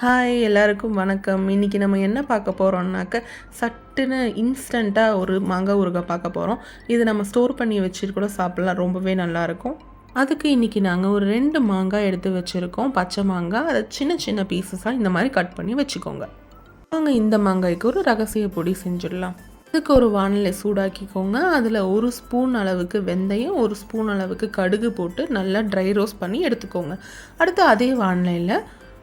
Hi எல்லாருக்கும் வணக்கம். இன்றைக்கி நம்ம என்ன பார்க்க போகிறோம்னாக்க சட்டுன்னு இன்ஸ்டண்ட்டாக ஒரு மாங்காய் ஊறுகாய் பார்க்க போகிறோம் இது நம்ம ஸ்டோர் பண்ணி வச்சுட்டு கூட சாப்பிட்லாம். ரொம்பவே நல்லாயிருக்கும் அதுக்கு இன்றைக்கி நாங்கள் ஒரு ரெண்டு மாங்காய் எடுத்து வச்சுருக்கோம். பச்சை மாங்காய் அதை சின்ன சின்ன பீசஸாக இந்த மாதிரி கட் பண்ணி வச்சுக்கோங்க. நாங்கள் இந்த மாங்காய்க்கு ஒரு ரகசிய பொடி செஞ்சிடலாம். அதுக்கு ஒரு வானிலை சூடாக்கிக்கோங்க. அதில் ஒரு ஸ்பூன் அளவுக்கு வெந்தயம் ஒரு ஸ்பூன் அளவுக்கு கடுகு போட்டு நல்லா ட்ரை ரோஸ்ட் பண்ணி எடுத்துக்கோங்க. அடுத்து அதே வானிலையில்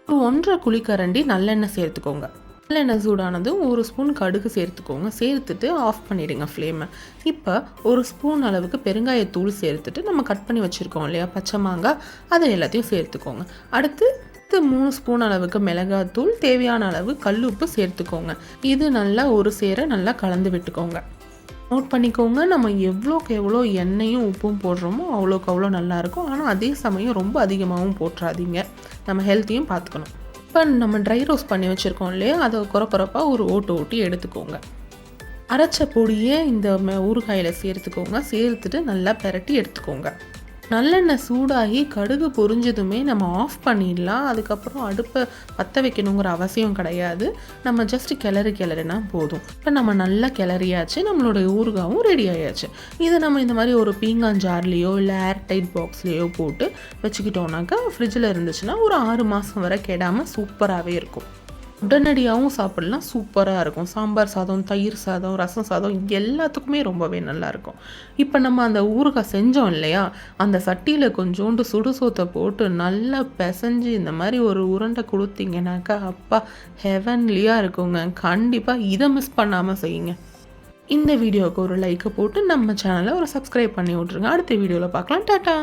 ஒரு ஒன்றரை குழிக்கரண்டி நல்லெண்ணெய் சேர்த்துக்கோங்க. நல்லெண்ணெய் சூடானதும் ஒரு ஸ்பூன் கடுகு சேர்த்துக்கோங்க. சேர்த்துட்டு ஆஃப் பண்ணிடுங்க ஃப்ளேமை இப்போ ஒரு ஸ்பூன் அளவுக்கு பெருங்காயத்தூள் சேர்த்துட்டு நம்ம கட் பண்ணி வச்சுருக்கோம் இல்லையா? பச்சை மாங்காய் அதை எல்லாத்தையும் சேர்த்துக்கோங்க. அடுத்து அடுத்து மூணு ஸ்பூன் அளவுக்கு மிளகாத்தூள் தேவையான அளவு கல்லுப்பு சேர்த்துக்கோங்க. இது நல்லா ஒரு சேர நல்லா கலந்து விட்டுக்கோங்க. நோட் பண்ணிக்கோங்க நம்ம எவ்வளோக்கு எவ்வளோ எண்ணெயும் உப்பும் போடுறோமோ அவ்வளோக்கு அவ்வளோ நல்லாயிருக்கும். ஆனால் அதே சமயம் ரொம்ப அதிகமாகவும் போட்டுறாதீங்க நம்ம ஹெல்த்தையும் பார்த்துக்கணும். இப்போ நம்ம ட்ரை ரோஸ்ட் பண்ணி வச்சுருக்கோம் இல்லையா? அதை குறை ஒரு ஓட்டு ஓட்டி எடுத்துக்கோங்க. அரைச்ச பொடியை இந்த ம- ஊறுகாயில் சேர்த்துக்கோங்க. சேர்த்துட்டு நல்லா பெரட்டி எடுத்துக்கோங்க. நல்லெண்ணெய் சூடாகி கடுகு பொரிஞ்சதுமே நம்ம ஆஃப் பண்ணிடலாம். அதுக்கப்புறம் அடுப்பை பற்ற வைக்கணுங்கிற அவசியம் கிடையாது. நம்ம ஜஸ்ட் கிளறி கிளறினா போதும். இப்போ நம்ம நல்லா கிளறியாச்சு. நம்மளுடைய ஊறுகாவும் ரெடி ஆயாச்சு. இதை நம்ம இந்த மாதிரி ஒரு பீங்கான் ஜார்லேயோ இல்லை ஏர் டைட் பாக்ஸ்லேயோ போட்டு வச்சுக்கிட்டோம்னாக்கா ஃப்ரிட்ஜில் இருந்துச்சுன்னா ஒரு ஆறு மாதம் வரை கெடாமல் சூப்பராகவே இருக்கும். உடனடியாகவும் சாப்பிடலாம் சூப்பராக இருக்கும். சாம்பார் சாதம் தயிர் சாதம் ரசம் சாதம் எல்லாத்துக்குமே ரொம்பவே நல்லாயிருக்கும் இப்போ நம்ம அந்த ஊறுகாய் செஞ்சோம் இல்லையா? அந்த சட்டியில் கொஞ்சோண்டு சுடுசோத்தை போட்டு நல்லா பிசைஞ்சு இந்த மாதிரி ஒரு உருண்டை கொடுத்தீங்கன்னாக்கா அப்பா ஹெவன்லியாக இருக்குங்க. கண்டிப்பாக இதை மிஸ் பண்ணாமல் செய்யுங்க. இந்த வீடியோவுக்கு ஒரு லைக்கை போட்டு நம்ம சேனலை ஒரு சப்ஸ்கிரைப் பண்ணி விட்ருங்க அடுத்த வீடியோவில் பார்க்கலாம். டாட்டா!